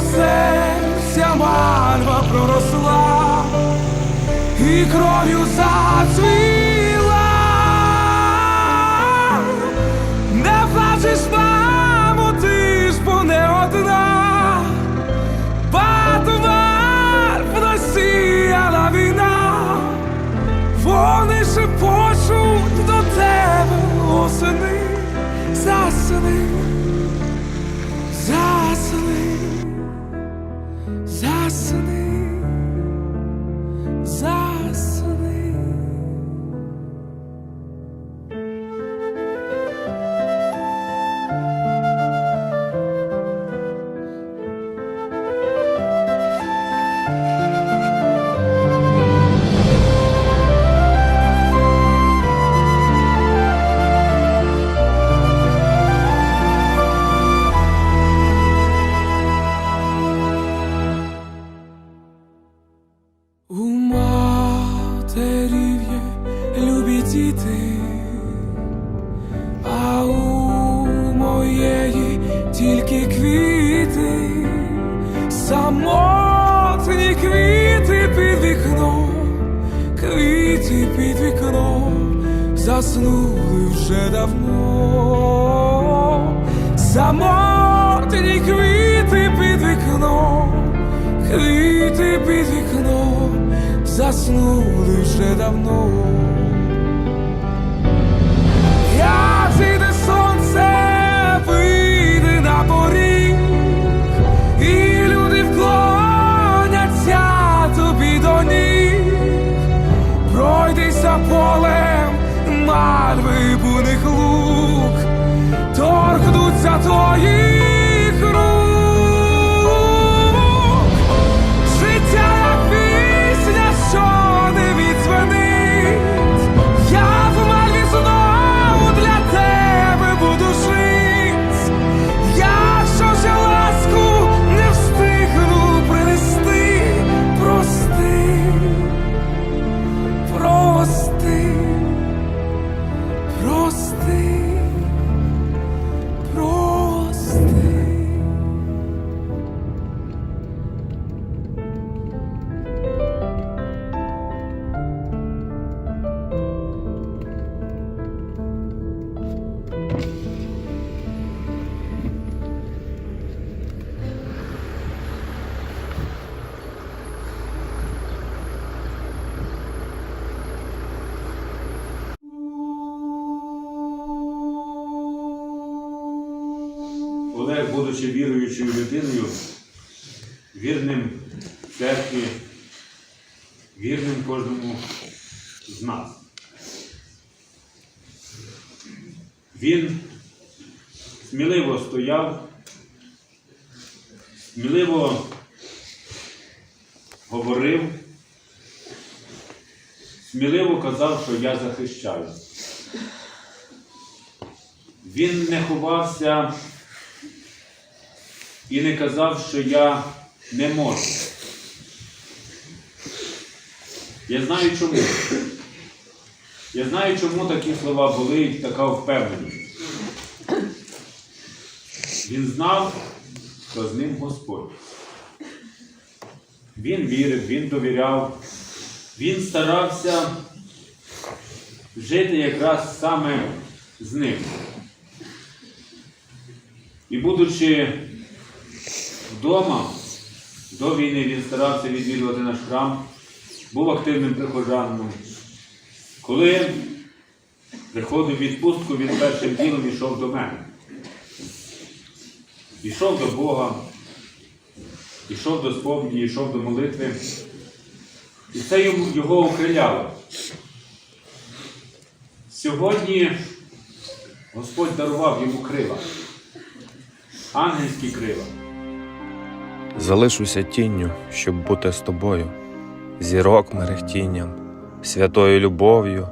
Серця мальва проросла і кров'ю зацвіла. Не плачеш, мамо, ти ж бо не одна. Батувар просіяла війна, вони шепочуть до тебе осени, засни, заснули вже давно, самотні квіти під вікном квіти під вікном заснули вже давно. Як зійде сонце, вийде на поріг, мальви буних лук, торкнуться твоїх будучи віруючою людиною, вірним церкві, вірним кожному з нас. Він сміливо стояв, сміливо говорив, сміливо казав, що я захищаю. Він не ховався і не казав, що я не можу. Я знаю чому. Я знаю, чому такі слова були і така впевненість. Він знав, що з ним Господь. Він вірив, він довіряв, він старався жити якраз саме з ним. І будучи вдома, до війни він старався відвідувати наш храм, був активним прихожаном. Коли приходив відпустку, він першим ділом йшов до мене. Йшов до Бога, йшов до сповіді, йшов до молитви. І це його окриляло. Сьогодні Господь дарував йому крила, ангельські крила. Залишуся тінню, щоб бути з тобою, зірок мерехтінням, святою любов'ю,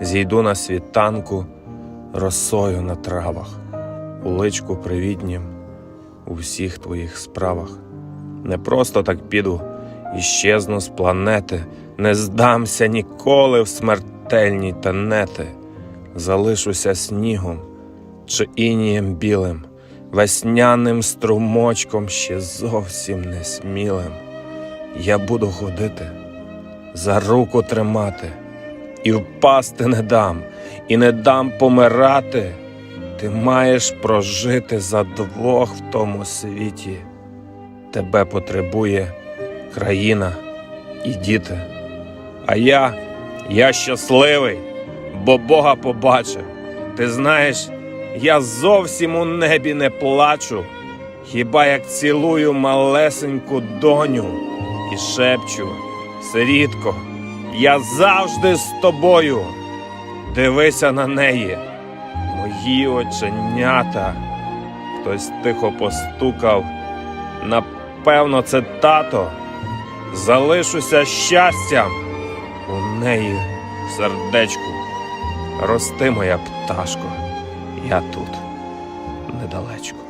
зійду на світанку, росою на травах, у личку привітнім у всіх твоїх справах. Не просто так піду і щезну з планети, не здамся ніколи в смертельні тенети, залишуся снігом чи інієм білим весняним струмочком ще зовсім несмілим. Я буду ходити, за руку тримати, і впасти не дам, і не дам помирати. Ти маєш прожити за двох в тому світі. Тебе потребує країна і діти. А я, я щасливий, бо Бога побачив. Ти знаєш, я зовсім у небі не плачу, хіба як цілую малесеньку доню і шепчу, сирітко, я завжди з тобою. Дивися на неї, мої оченята. Хтось тихо постукав. Напевно, це тато. Залишуся щастям у неї сердечку. Рости, моя пташко, недалечко.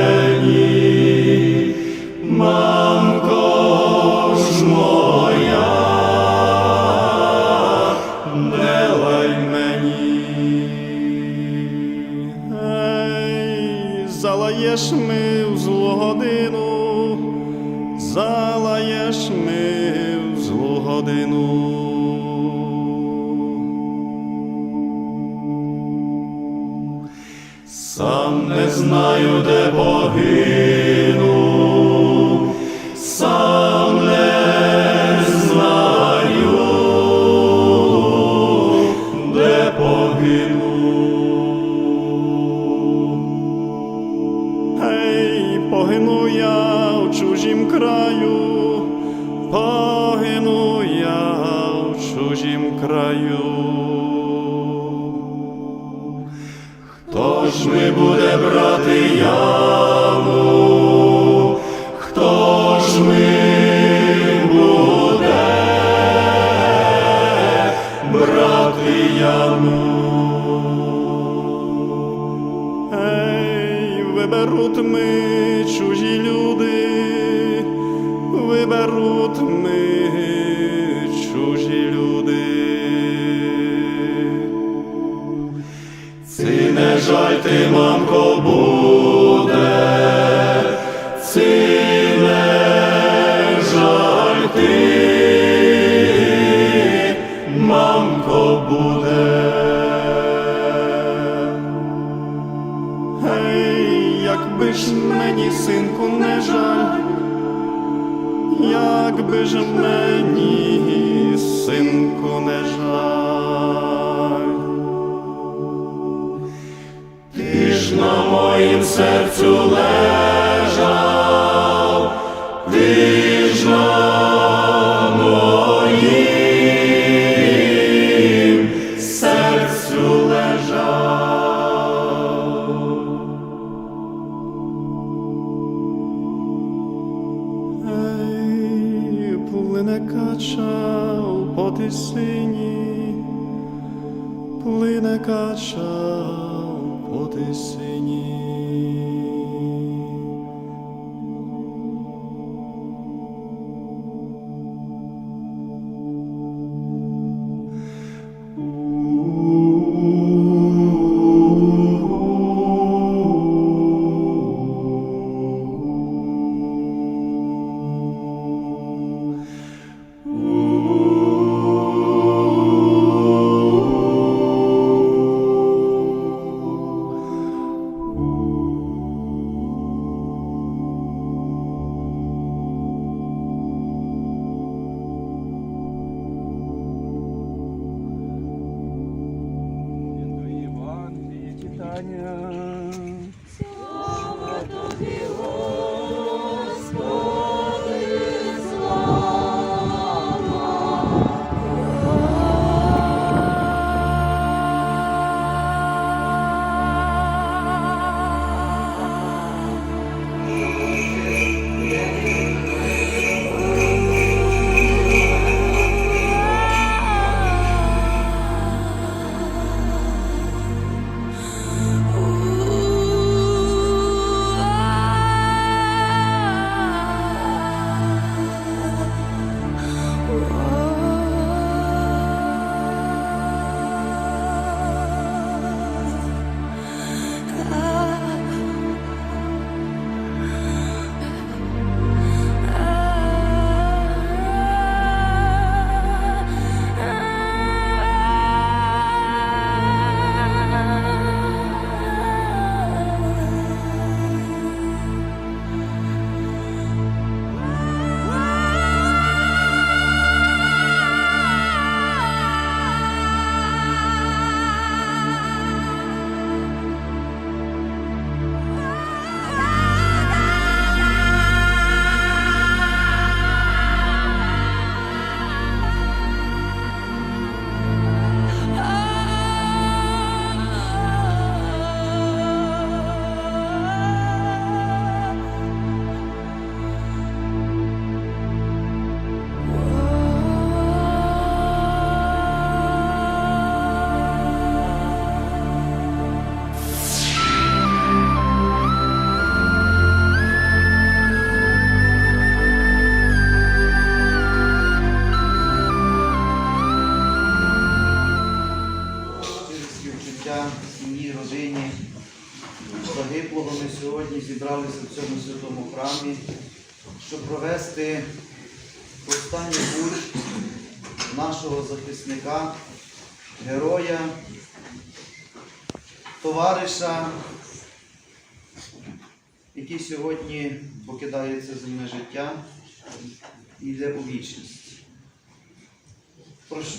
знаю, виберуть ми чужі люди, виберуть ми чужі люди. Ці не жаль ти, мамко, буде, ж мені, синку, не жаль. Yeah. Сьогодні зібралися в цьому святому храмі, щоб провести останній путь нашого захисника, героя, товариша, який сьогодні покидає це земне життя і йде у вічність.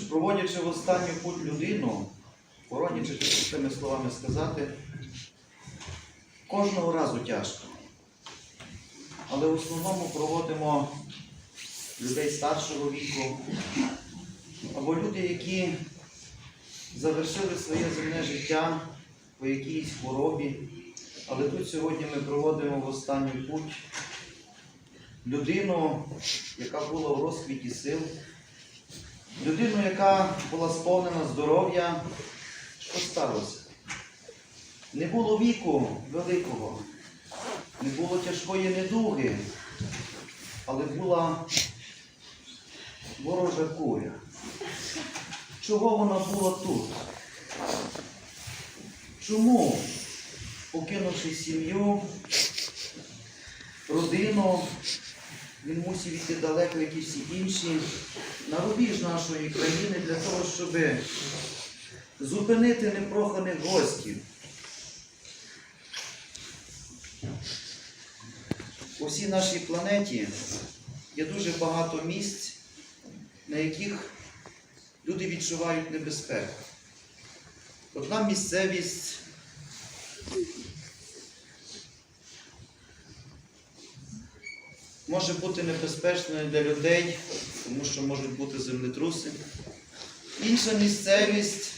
Проводячи в останню путь людину, поронячи цими словами сказати, кожного разу тяжко. Але в основному проводимо людей старшого віку або люди, які завершили своє земне життя по якійсь хворобі. Але тут сьогодні ми проводимо в останній путь людину, яка була в розквіті сил, людину, яка була сповнена здоров'я, що сталося? Не було віку великого, не було тяжкої недуги, але була ворожа куря. Чого вона була тут? Чому, покинувши сім'ю, родину, він мусив йти далеко, як і всі інші, на рубіж нашої країни для того, щоб зупинити непроханих гостів. Всій нашій планеті є дуже багато місць, на яких люди відчувають небезпеку. Одна місцевість може бути небезпечною для людей, тому що можуть бути землетруси. Інша місцевість,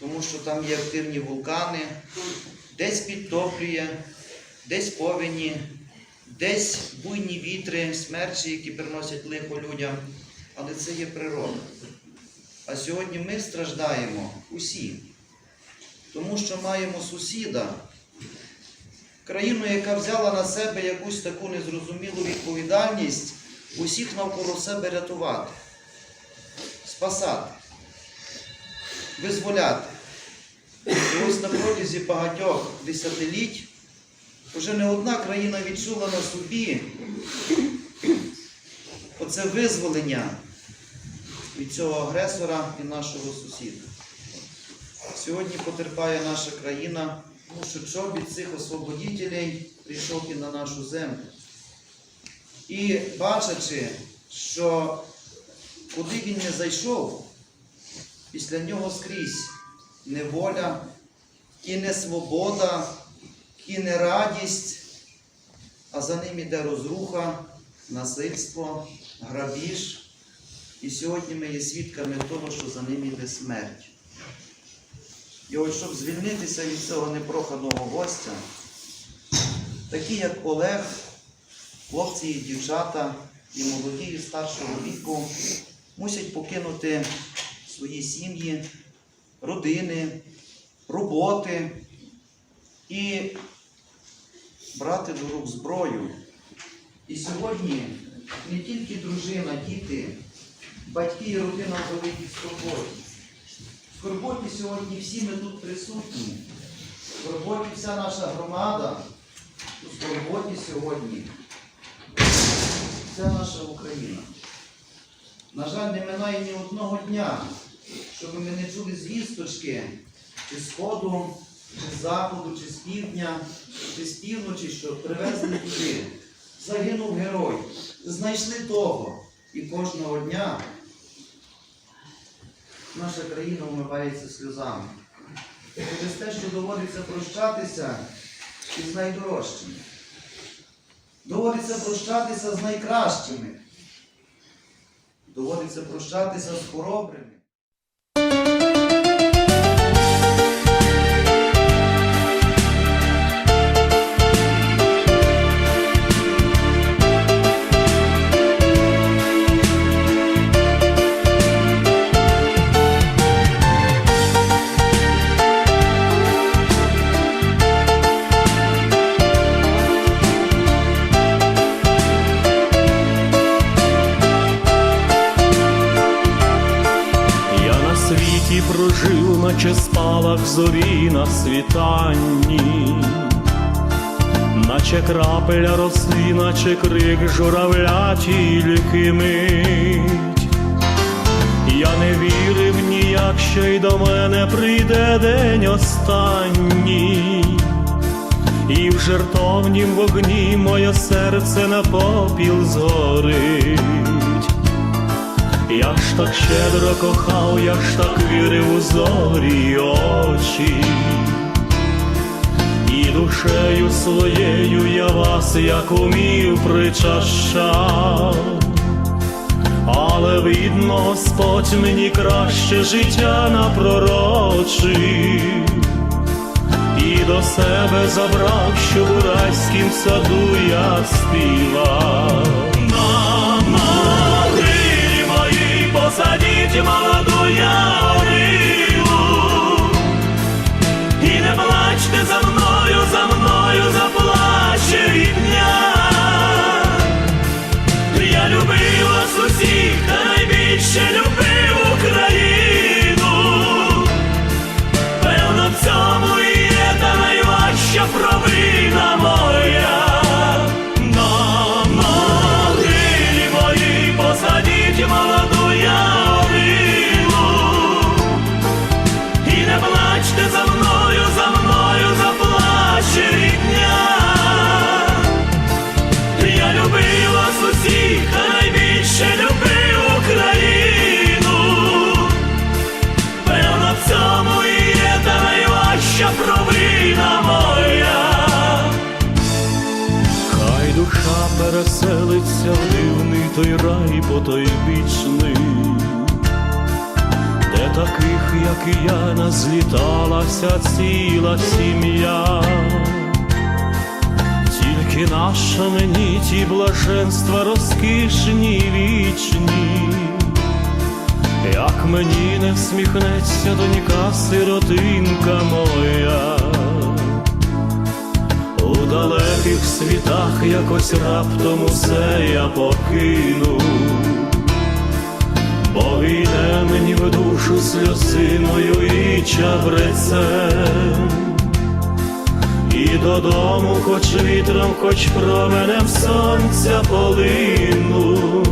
тому що там є активні вулкани, десь підтоплює, десь повені, десь буйні вітри, смерчі, які приносять лихо людям. Але це є природа. А сьогодні ми страждаємо усі, тому що маємо сусіда, країну, яка взяла на себе якусь таку незрозумілу відповідальність усіх навколо себе рятувати, спасати, визволяти. І ось на протязі багатьох десятиліть вже не одна країна відчула на собі оце визволення від цього агресора і нашого сусіда. Сьогодні потерпає наша країна, тому що чобіт цих освободітелей прийшов і на нашу землю. І бачачи, що куди він не зайшов, після нього скрізь неволя, і не свобода, і не радість, а за ним іде розруха, насильство, грабіж. І сьогодні ми є свідками того, що за ним іде смерть. І от щоб звільнитися від цього непроханого гостя, такі як Олег, хлопці і дівчата, і молоді, і старшого віку, мусять покинути свої сім'ї, родини, роботи і брати до рук зброю. І сьогодні не тільки дружина, діти, батьки і родина в великій скорботі. В скорботі сьогодні всі ми тут присутні. В скорботі вся наша громада. У скорботі сьогодні вся наша Україна. На жаль, не минає ні одного дня, щоб ми не чули звісточки чи сходу, чи з заходу, чи з півдня, чи з півночі, що привезли туди. Загинув герой. Знайшли того. І кожного дня наша країна вмивається сльозами. Через те, що доводиться прощатися із найдорожчими. Доводиться прощатися з найкращими. Доводиться прощатися з хоробрими. Наче крапеля роси, наче крик журавля тільки мить. Я не вірив ніяк, що й до мене прийде день останній, і в жертовнім вогні моє серце на попіл згорить. Я ж так щедро кохав, я ж так вірив у зорі очі, душею своєю я вас, як умів, причащав. Але видно, Господь мені краще життя напророчив і до себе забрав, що в райськім саду я співав. Душа переселиться в дивний той рай потойбічний, де таких, як я, назліталася ціла сім'я. Тільки наша мені ті блаженства розкішні вічні, як мені не всміхнеться донька сиротинка моя, у далеких світах якось раптом усе я покину, бо війне мені в душу сльозиною і чабрецем. І додому, хоч вітром, хоч променем сонця полину,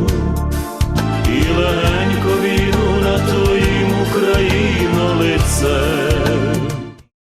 і легенько війну на твоїм Україно лице.